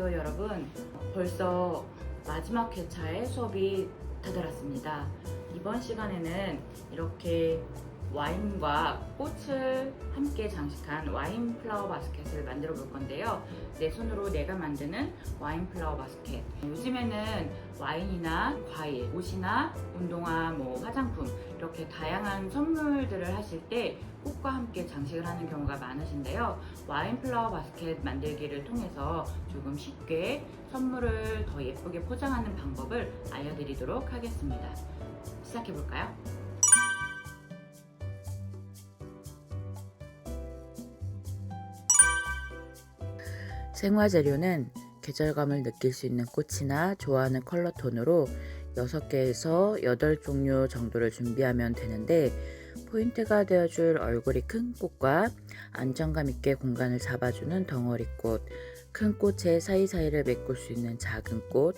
안녕하세요 여러분 벌써 마지막 회차의 수업이 다다랐습니다. 이번 시간에는 이렇게 와인과 꽃을 함께 장식한 와인 플라워 바스켓을 만들어 볼 건데요 내 손으로 내가 만드는 와인 플라워 바스켓 요즘에는 와인이나 과일, 옷이나 운동화, 뭐 화장품 이렇게 다양한 선물들을 하실 때 꽃과 함께 장식을 하는 경우가 많으신데요 와인 플라워 바스켓 만들기를 통해서 조금 쉽게 선물을 더 예쁘게 포장하는 방법을 알려드리도록 하겠습니다. 시작해 볼까요? 생화 재료는 계절감을 느낄 수 있는 꽃이나 좋아하는 컬러 톤으로 6개에서 8종류 정도를 준비하면 되는데 포인트가 되어줄 얼굴이 큰 꽃과 안정감 있게 공간을 잡아주는 덩어리꽃, 큰 꽃의 사이사이를 메꿀 수 있는 작은 꽃,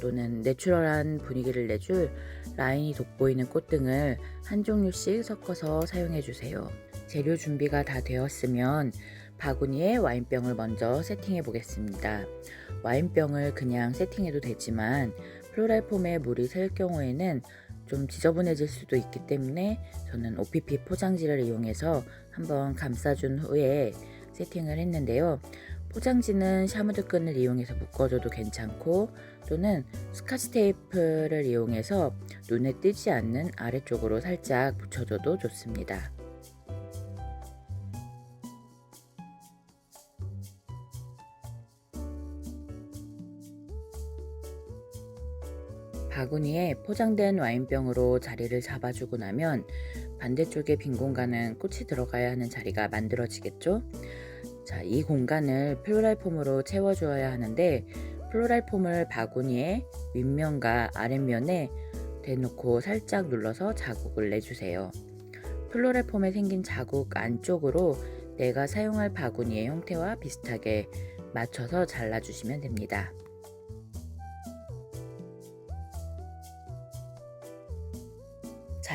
또는 내추럴한 분위기를 내줄 라인이 돋보이는 꽃 등을 한 종류씩 섞어서 사용해 주세요. 재료 준비가 다 되었으면 바구니에 와인병을 먼저 세팅해 보겠습니다. 와인병을 그냥 세팅해도 되지만 플로랄 폼에 물이 셀 경우에는 좀 지저분해질 수도 있기 때문에 저는 OPP 포장지를 이용해서 한번 감싸준 후에 세팅을 했는데요. 포장지는 샤무드 끈을 이용해서 묶어줘도 괜찮고 또는 스카치 테이프를 이용해서 눈에 띄지 않는 아래쪽으로 살짝 붙여줘도 좋습니다. 바구니에 포장된 와인병으로 자리를 잡아주고 나면 반대쪽에 빈 공간은 꽃이 들어가야 하는 자리가 만들어지겠죠? 자, 이 공간을 플로랄 폼으로 채워주어야 하는데 플로랄 폼을 바구니의 윗면과 아랫면에 대놓고 살짝 눌러서 자국을 내주세요. 플로랄 폼에 생긴 자국 안쪽으로 내가 사용할 바구니의 형태와 비슷하게 맞춰서 잘라주시면 됩니다.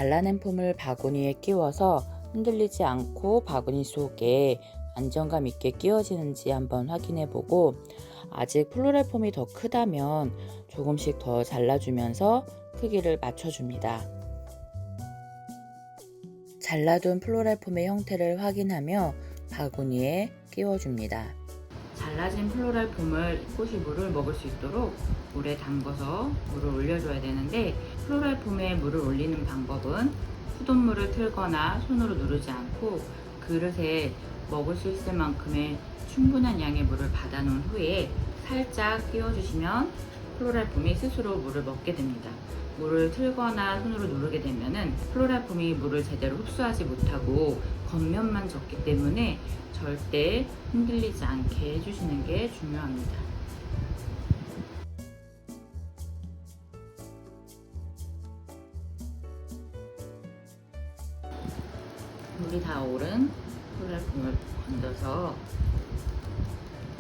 잘라낸 폼을 바구니에 끼워서 흔들리지 않고 바구니 속에 안정감 있게 끼워지는지 한번 확인해 보고 아직 플로랄 폼이 더 크다면 조금씩 더 잘라주면서 크기를 맞춰줍니다. 잘라둔 플로랄 폼의 형태를 확인하며 바구니에 끼워줍니다. 잘라진 플로랄 폼을 꽃이 물을 먹을 수 있도록 물에 담궈서 물을 올려줘야 되는데 플로랄 폼에 물을 올리는 방법은 수돗물을 틀거나 손으로 누르지 않고 그릇에 먹을 수 있을 만큼의 충분한 양의 물을 받아놓은 후에 살짝 끼워주시면 플로랄 폼이 스스로 물을 먹게 됩니다. 물을 틀거나 손으로 누르게 되면은 플로랄 폼이 물을 제대로 흡수하지 못하고 겉면만 젖기 때문에 절대 흔들리지 않게 해주시는 게 중요합니다. 물이 다 오른 플로랄 폼을 건져서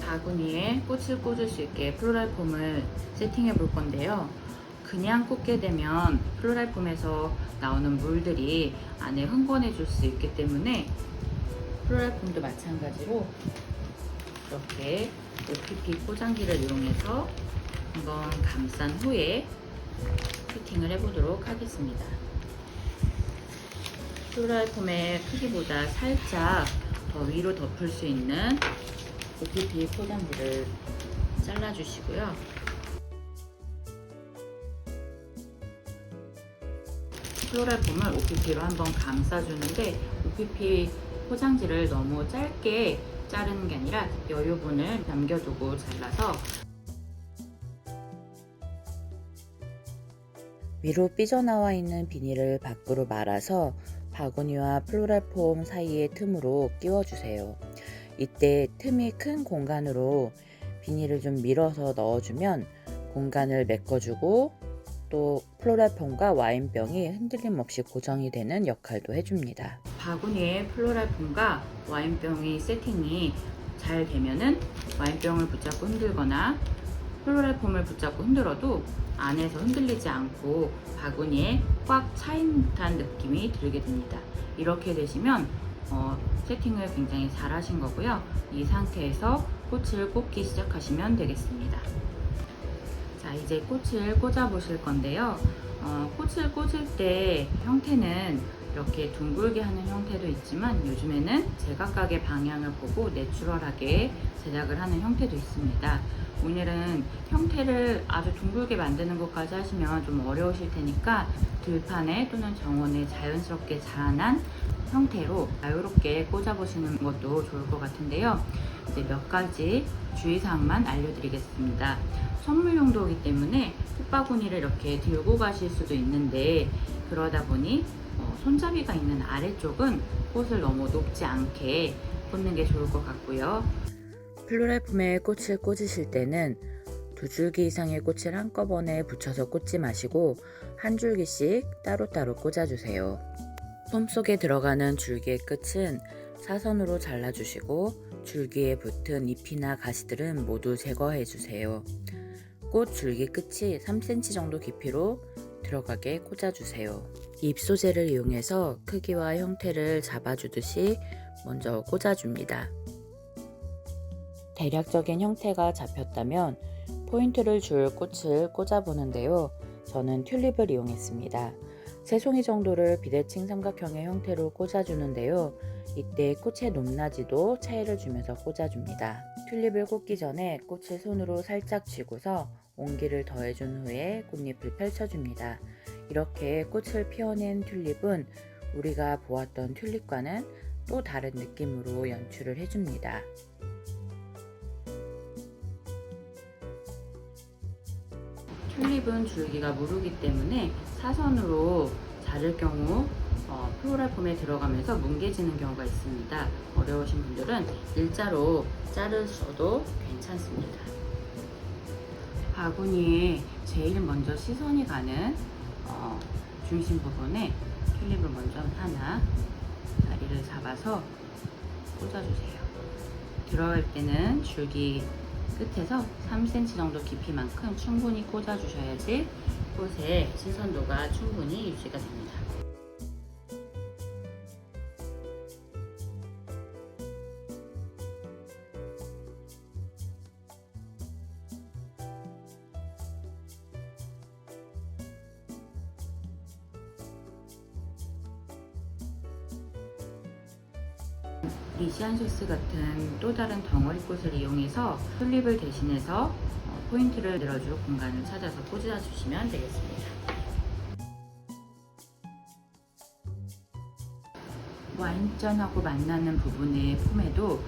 바구니에 꽃을 꽂을 수 있게 플로랄 폼을 세팅해 볼 건데요. 그냥 꽂게 되면 플로랄 폼에서 나오는 물들이 안에 흥건해 줄 수 있기 때문에 플로랄 폼도 마찬가지로 이렇게 OPP 포장지를 이용해서 한번 감싼 후에 피팅을 해보도록 하겠습니다. 플로랄 폼의 크기보다 살짝 더 위로 덮을 수 있는 OPP 포장지를 잘라주시고요. 플로랄폼을 OPP로 한번 감싸주는데 OPP 포장지를 너무 짧게 자르는 게 아니라 여유분을 남겨두고 잘라서 위로 삐져나와 있는 비닐을 밖으로 말아서 바구니와 플로랄 폼 사이의 틈으로 끼워주세요. 이때 틈이 큰 공간으로 비닐을 좀 밀어서 넣어주면 공간을 메꿔주고 또 플로랄 폼과 와인병이 흔들림 없이 고정이 되는 역할도 해줍니다. 바구니에 플로랄폼과 와인병이 세팅이 잘 되면은 와인병을 붙잡고 흔들거나 플로랄폼을 붙잡고 흔들어도 안에서 흔들리지 않고 바구니에 꽉 차인 듯한 느낌이 들게 됩니다. 이렇게 되시면 어, 세팅을 굉장히 잘 하신 거고요. 이 상태에서 꽃을 꽂기 시작하시면 되겠습니다. 자, 이제 꽃을 꽂아 보실 건데요. 어, 꽃을 꽂을 때 형태는 이렇게 둥글게 하는 형태도 있지만 요즘에는 제각각의 방향을 보고 내추럴하게 제작을 하는 형태도 있습니다. 오늘은 형태를 아주 둥글게 만드는 것까지 하시면 좀 어려우실 테니까 들판에 또는 정원에 자연스럽게 자라난 형태로 자유롭게 꽂아보시는 것도 좋을 것 같은데요. 이제 몇 가지 주의사항만 알려드리겠습니다. 선물 용도이기 때문에 꽃바구니를 이렇게 들고 가실 수도 있는데 그러다 보니 어, 손잡이가 있는 아래쪽은 꽃을 너무 높지 않게 꽂는 게 좋을 것 같고요. 플로랄 폼에 꽃을 꽂으실 때는 두 줄기 이상의 꽃을 한꺼번에 붙여서 꽂지 마시고 한 줄기씩 따로따로 꽂아주세요. 폼 속에 들어가는 줄기의 끝은 사선으로 잘라주시고 줄기에 붙은 잎이나 가시들은 모두 제거해주세요. 꽃 줄기 끝이 3cm 정도 깊이로 들어가게 꽂아주세요. 잎 소재를 이용해서 크기와 형태를 잡아주듯이 먼저 꽂아줍니다. 대략적인 형태가 잡혔다면 포인트를 줄 꽃을 꽂아보는데요. 저는 튤립을 이용했습니다. 세 송이 정도를 비대칭 삼각형의 형태로 꽂아주는데요. 이때 꽃의 높낮이도 차이를 주면서 꽂아줍니다. 튤립을 꽂기 전에 꽃을 손으로 살짝 쥐고서 온기를 더해준 후에 꽃잎을 펼쳐줍니다. 이렇게 꽃을 피워낸 튤립은 우리가 보았던 튤립과는 또 다른 느낌으로 연출을 해줍니다. 튤립은 줄기가 무르기 때문에 사선으로 자를 경우 어, 플로랄 폼에 들어가면서 뭉개지는 경우가 있습니다. 어려우신 분들은 일자로 자르셔도 괜찮습니다. 바구니에 제일 먼저 시선이 가는 어, 중심 부분에 튤립을 먼저 하나 다리를 잡아서 꽂아주세요. 들어갈 때는 줄기 끝에서 3cm 정도 깊이만큼 충분히 꽂아주셔야지 꽃의 신선도가 충분히 유지가 됩니다. 리시안 소스 같은 또 다른 덩어리 꽃을 이용해서 튤립을 대신해서 어, 포인트를 내려줄 공간을 찾아서 꽂아 주시면 되겠습니다. 와인잔하고 만나는 부분의 폼에도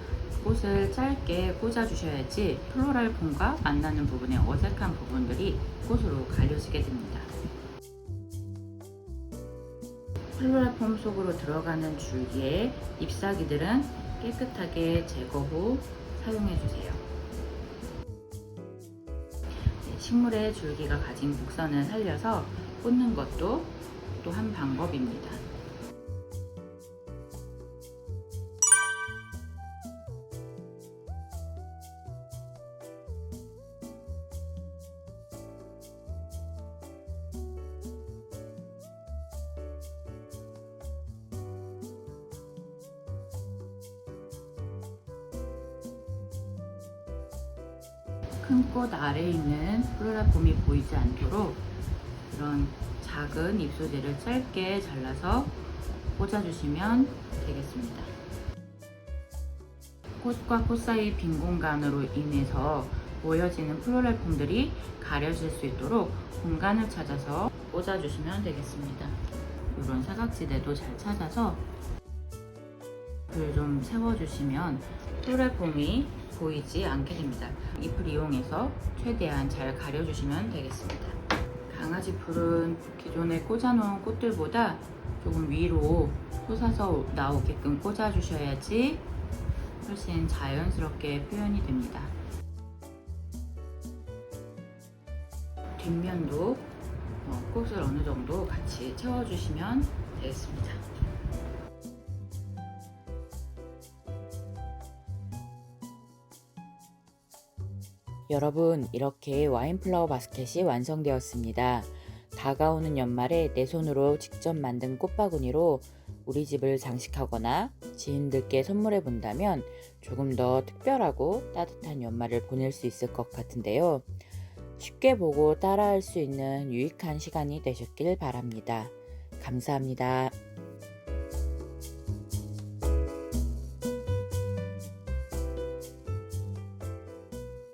꽃을 짧게 꽂아주셔야지 플로랄 폼과 만나는 부분의 어색한 부분들이 꽃으로 가려지게 됩니다. 플로랄 폼 속으로 들어가는 줄기의 잎사귀들은 깨끗하게 제거 후 사용해 주세요. 식물의 줄기가 가진 곡선을 살려서 꽂는 것도 또 한 방법입니다. 큰 꽃 아래에 있는 플로라 폼이 보이지 않도록 이런 작은 잎소재를 짧게 잘라서 꽂아주시면 되겠습니다. 꽃과 꽃 사이 빈 공간으로 인해서 모여지는 플로랄 폼들이 가려질 수 있도록 공간을 찾아서 꽂아주시면 되겠습니다. 이런 사각지대도 잘 찾아서 잎을 좀 세워주시면 플로랄 폼이 보이지 않게 됩니다. 잎을 이용해서 최대한 잘 가려주시면 되겠습니다. 강아지 풀은 기존에 꽂아놓은 꽃들보다 조금 위로 솟아서 나오게끔 꽂아주셔야지 훨씬 자연스럽게 표현이 됩니다. 뒷면도 어, 꽃을 어느 정도 같이 채워주시면 되겠습니다. 여러분, 이렇게 와인 플라워 바스켓이 완성되었습니다. 다가오는 연말에 내 손으로 직접 만든 꽃바구니로 우리 집을 장식하거나 지인들께 선물해 본다면 조금 더 특별하고 따뜻한 연말을 보낼 수 있을 것 같은데요. 쉽게 보고 따라할 수 있는 유익한 시간이 되셨길 바랍니다. 감사합니다.